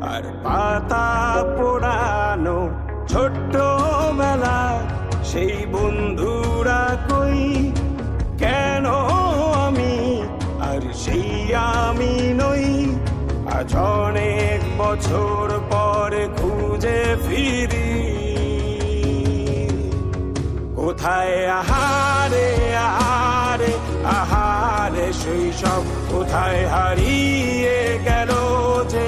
আর পাতা পোড়ানো ছোট্ট মেলা, সেই বন্ধুরা কই? কেন আমি আর সেই আমি নই? আজ অনেক বছর পর খুঁজে ফিরি। কোথায় আহারে আহারে আহারে শৈশব কোথায় হারিয়ে গেল যে